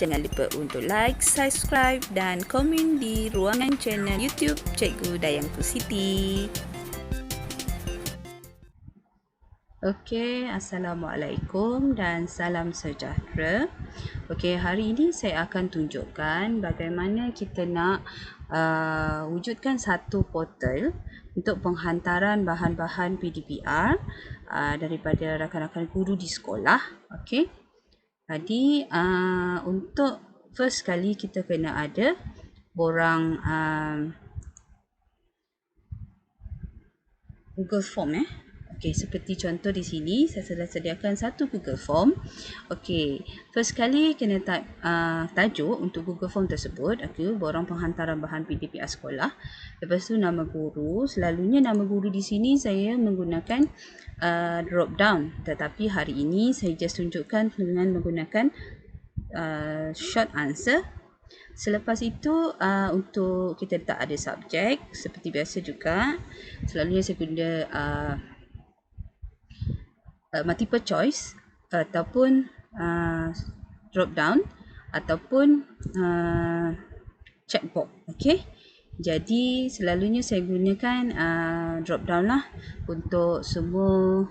jangan lupa untuk like, subscribe dan komen di ruangan channel YouTube Cikgu Dayangku Siti. Okey, Assalamualaikum dan salam sejahtera. Okey, hari ini saya akan tunjukkan bagaimana kita nak uh, wujudkan satu portal untuk penghantaran bahan-bahan PDPR uh, daripada rakan-rakan guru di sekolah. Okey. Jadi uh, untuk first kali kita kena ada borang uh, Google Form eh. Okey, seperti contoh di sini saya sudah sediakan satu Google Form. Okey, first kali kena type uh, tajuk untuk Google Form tersebut. Okey, borang penghantaran bahan PDPR sekolah. Lepas tu nama guru. Selalunya nama guru di sini saya menggunakan uh, drop down. Tetapi hari ini saya just tunjukkan dengan menggunakan uh, short answer Selepas itu uh, untuk kita tak ada subjek seperti biasa juga selalunya saya guna uh, uh, multiple choice ataupun uh, drop down ataupun uh, checkbox okey jadi selalunya saya gunakan uh, drop down lah untuk semua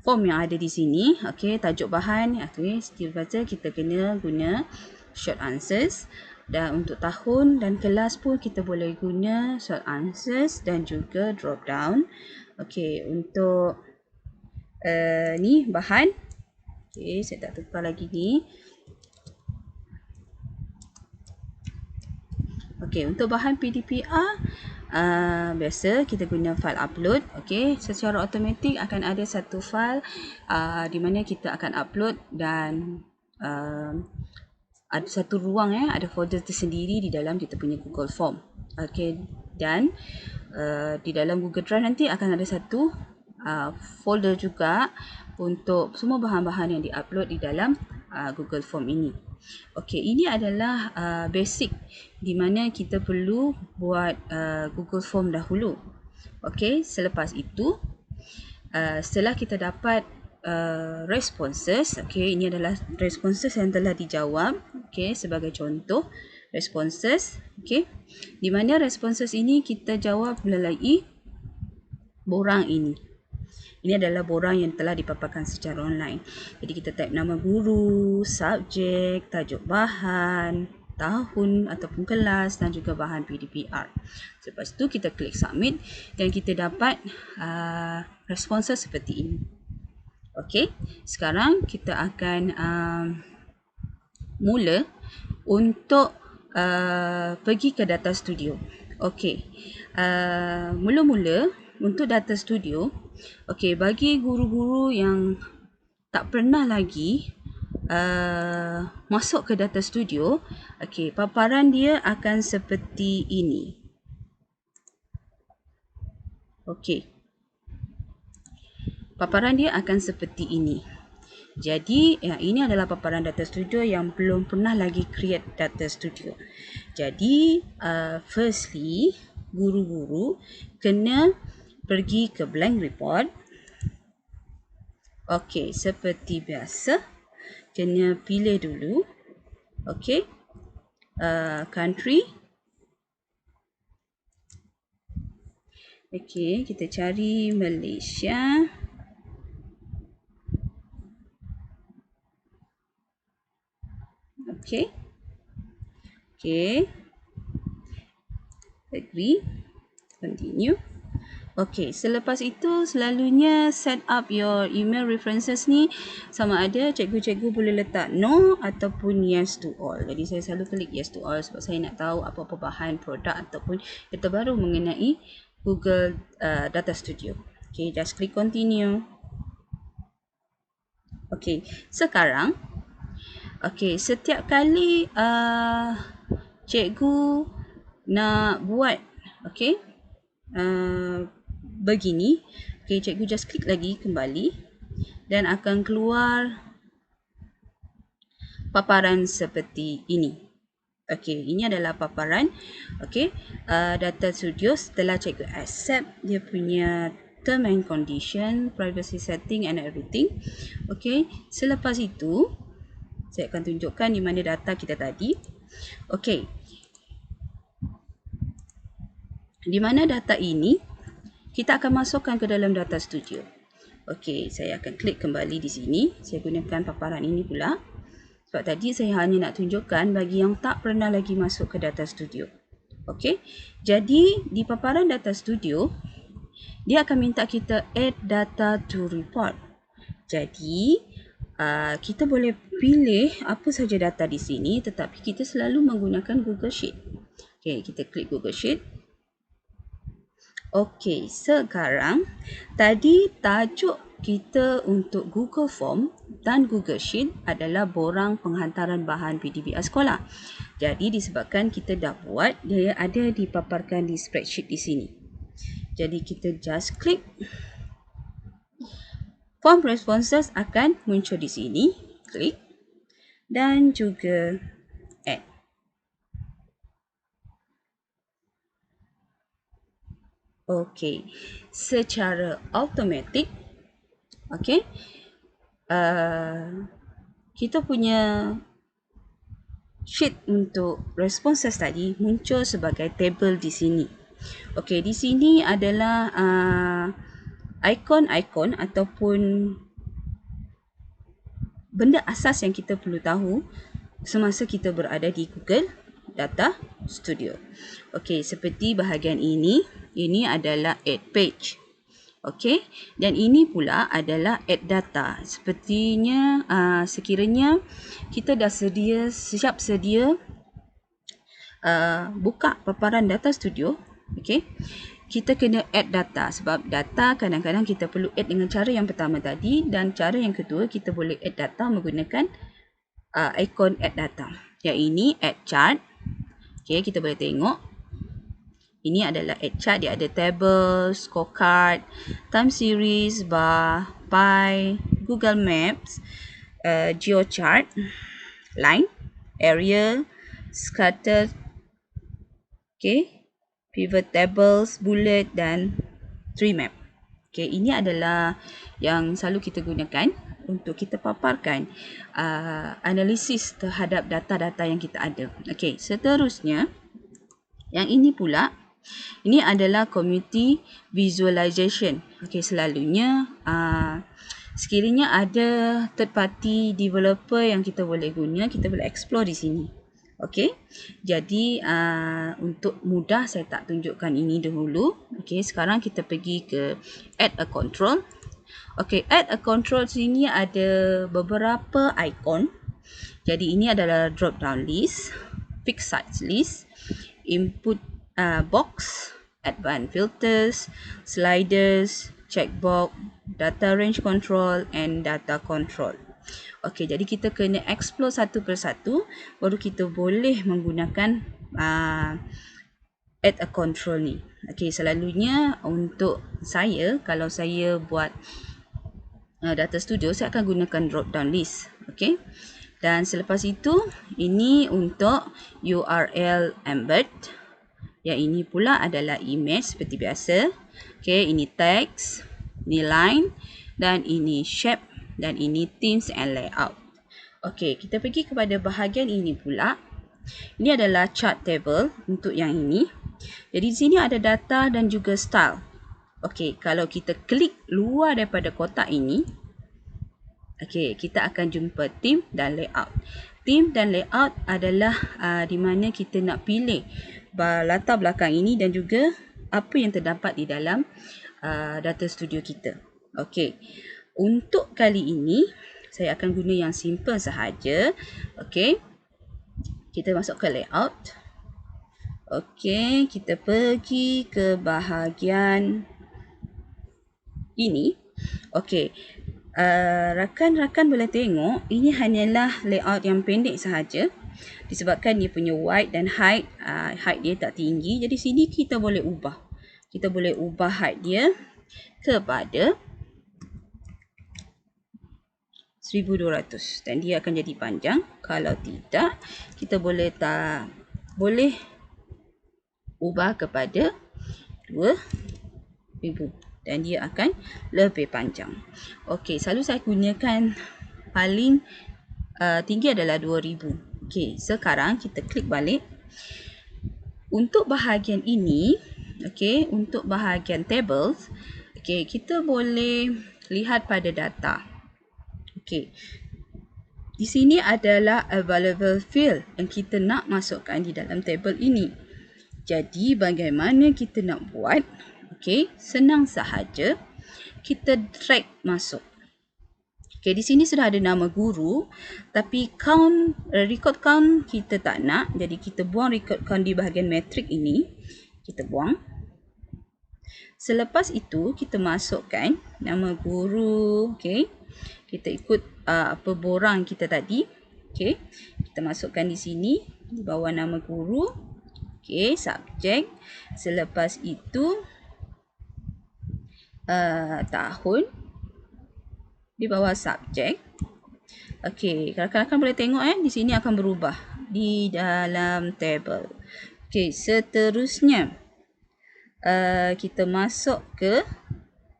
form yang ada di sini okey tajuk bahan okey setiap baca kita kena guna short answers. Dan untuk tahun dan kelas pun kita boleh guna short answers dan juga drop down okey untuk uh, ni bahan. Okey, saya tak tukar lagi ni. Okey, untuk bahan PDPR uh, biasa kita guna file upload. Okey, secara automatik akan ada satu file uh, di mana kita akan upload dan uh, ada satu ruang eh, ada folder tersendiri di dalam kita punya Google Form. Okey, dan uh, di dalam Google Drive nanti akan ada satu uh, folder juga untuk semua bahan-bahan yang diupload di dalam uh, Google Form ini. Okey, ini adalah uh, basic di mana kita perlu buat uh, Google Form dahulu. Okey, selepas itu uh, setelah kita dapat uh, responses, okey, ini adalah responses yang telah dijawab, okey, sebagai contoh responses, okey. Di mana responses ini kita jawab melalui borang ini. Ini adalah borang yang telah dipaparkan secara online. Jadi kita type nama guru, subjek, tajuk bahan, tahun ataupun kelas dan juga bahan PDPR. Lepas tu kita klik submit dan kita dapat uh, responses seperti ini. Okey, sekarang kita akan uh, mula untuk uh, pergi ke data studio. Okey, uh, mula-mula untuk data studio, okey bagi guru-guru yang tak pernah lagi uh, masuk ke data studio, okey paparan dia akan seperti ini. Okey. Paparan dia akan seperti ini. Jadi, ya, ini adalah paparan data studio yang belum pernah lagi create data studio. Jadi, uh, firstly, guru-guru kena pergi ke blank report. Okey, seperti biasa, kena pilih dulu. Okey, uh, country. Okey, kita cari Malaysia. Okey. Okey. Agree. Continue. Okey, selepas itu selalunya set up your email references ni sama ada cikgu-cikgu boleh letak no ataupun yes to all. Jadi saya selalu klik yes to all sebab saya nak tahu apa-apa bahan produk ataupun yang terbaru mengenai Google uh, Data Studio. Okey, just klik continue. Okey, sekarang okey, setiap kali uh, cikgu nak buat okey, uh, begini. Okay, cikgu just klik lagi kembali dan akan keluar paparan seperti ini. Okey, ini adalah paparan. Okey, uh, data studio setelah cikgu accept dia punya term and condition, privacy setting and everything. Okey, selepas itu Saya akan tunjukkan di mana data kita tadi. Okey. Di mana data ini kita akan masukkan ke dalam data studio. Okey, saya akan klik kembali di sini. Saya gunakan paparan ini pula. Sebab tadi saya hanya nak tunjukkan bagi yang tak pernah lagi masuk ke data studio. Okey. Jadi di paparan data studio dia akan minta kita add data to report. Jadi uh, kita boleh pilih apa saja data di sini tetapi kita selalu menggunakan Google Sheet. Okey, kita klik Google Sheet. Okey, sekarang tadi tajuk kita untuk Google Form dan Google Sheet adalah borang penghantaran bahan PDBA sekolah. Jadi disebabkan kita dah buat, dia ada dipaparkan di spreadsheet di sini. Jadi kita just klik. Form responses akan muncul di sini. Klik. Dan juga Okey, secara automatik, okey, uh, kita punya sheet untuk responses tadi muncul sebagai table di sini. Okey, di sini adalah uh, ikon-ikon ataupun benda asas yang kita perlu tahu semasa kita berada di Google Data Studio. Okey, seperti bahagian ini, ini adalah add page. Okey, dan ini pula adalah add data. Sepertinya uh, sekiranya kita dah sedia siap sedia uh, buka paparan data studio, okey. Kita kena add data sebab data kadang-kadang kita perlu add dengan cara yang pertama tadi dan cara yang kedua kita boleh add data menggunakan uh, ikon add data. Yang ini add chart. Okey, kita boleh tengok ini adalah add chart. Dia ada table, scorecard, time series, bar, pie, Google Maps, uh, geochart, line, area, scatter, okay, pivot tables, bullet dan tree map. Okay, ini adalah yang selalu kita gunakan untuk kita paparkan uh, analisis terhadap data-data yang kita ada. Okay, seterusnya, yang ini pula ini adalah community visualization. Okey, selalunya uh, sekiranya ada third party developer yang kita boleh guna, kita boleh explore di sini. Okey. Jadi uh, untuk mudah saya tak tunjukkan ini dahulu. Okey, sekarang kita pergi ke add a control. Okey, add a control sini ada beberapa icon. Jadi ini adalah drop down list, fixed size list, input uh, box, advanced filters, sliders, checkbox, data range control and data control. Okey, jadi kita kena explore satu persatu baru kita boleh menggunakan uh, add a control ni. Okey, selalunya untuk saya kalau saya buat uh, data studio saya akan gunakan drop down list. Okey. Dan selepas itu ini untuk URL embed yang ini pula adalah image seperti biasa. Okay, ini text, ini line dan ini shape dan ini themes and layout. Okay, kita pergi kepada bahagian ini pula. Ini adalah chart table untuk yang ini. Jadi di sini ada data dan juga style. Okay, kalau kita klik luar daripada kotak ini, okay, kita akan jumpa theme dan layout. Theme dan layout adalah uh, di mana kita nak pilih latar belakang ini dan juga apa yang terdapat di dalam uh, data studio kita. Okey. Untuk kali ini saya akan guna yang simple sahaja. Okey. Kita masuk ke layout. Okey, kita pergi ke bahagian ini. Okey. Uh, rakan-rakan boleh tengok ini hanyalah layout yang pendek sahaja disebabkan dia punya width dan height uh, height dia tak tinggi. Jadi sini kita boleh ubah. Kita boleh ubah height dia kepada 1200 dan dia akan jadi panjang. Kalau tidak kita boleh tak boleh ubah kepada 2000 dan dia akan lebih panjang. Okey selalu saya gunakan paling uh, tinggi adalah 2000. Okey, sekarang kita klik balik. Untuk bahagian ini, okey, untuk bahagian tables, okey, kita boleh lihat pada data. Okey. Di sini adalah available field yang kita nak masukkan di dalam table ini. Jadi bagaimana kita nak buat? Okey, senang sahaja kita drag masuk. Okey, di sini sudah ada nama guru tapi count uh, record count kita tak nak. Jadi kita buang record count di bahagian metrik ini. Kita buang. Selepas itu kita masukkan nama guru, okey. Kita ikut uh, apa borang kita tadi. Okey. Kita masukkan di sini di bawah nama guru. Okey, subjek. Selepas itu uh, tahun di bawah subjek. Okey, rakan-rakan boleh tengok eh di sini akan berubah di dalam table. Okey, seterusnya uh, kita masuk ke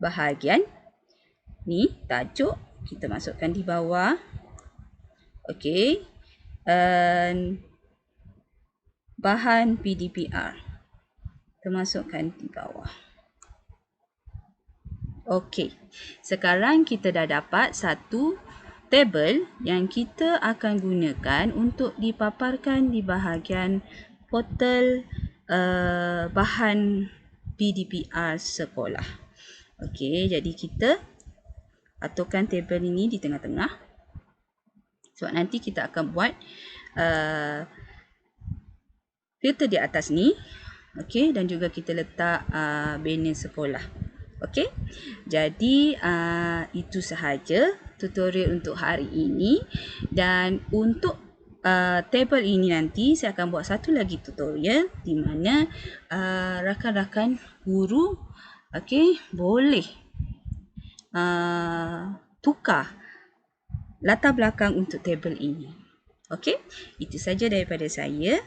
bahagian ni tajuk kita masukkan di bawah. Okey. Uh, bahan PDPR. Kita masukkan di bawah. Okey. Sekarang kita dah dapat satu table yang kita akan gunakan untuk dipaparkan di bahagian portal uh, bahan PDPR sekolah. Okey, jadi kita aturkan table ini di tengah-tengah. Sebab nanti kita akan buat uh, filter di atas ni. Okey, dan juga kita letak uh, banner sekolah. Okey. Jadi uh, itu sahaja tutorial untuk hari ini dan untuk uh, table ini nanti saya akan buat satu lagi tutorial di mana uh, rakan-rakan guru okey boleh uh, tukar latar belakang untuk table ini. Okey. Itu saja daripada saya.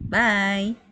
Bye.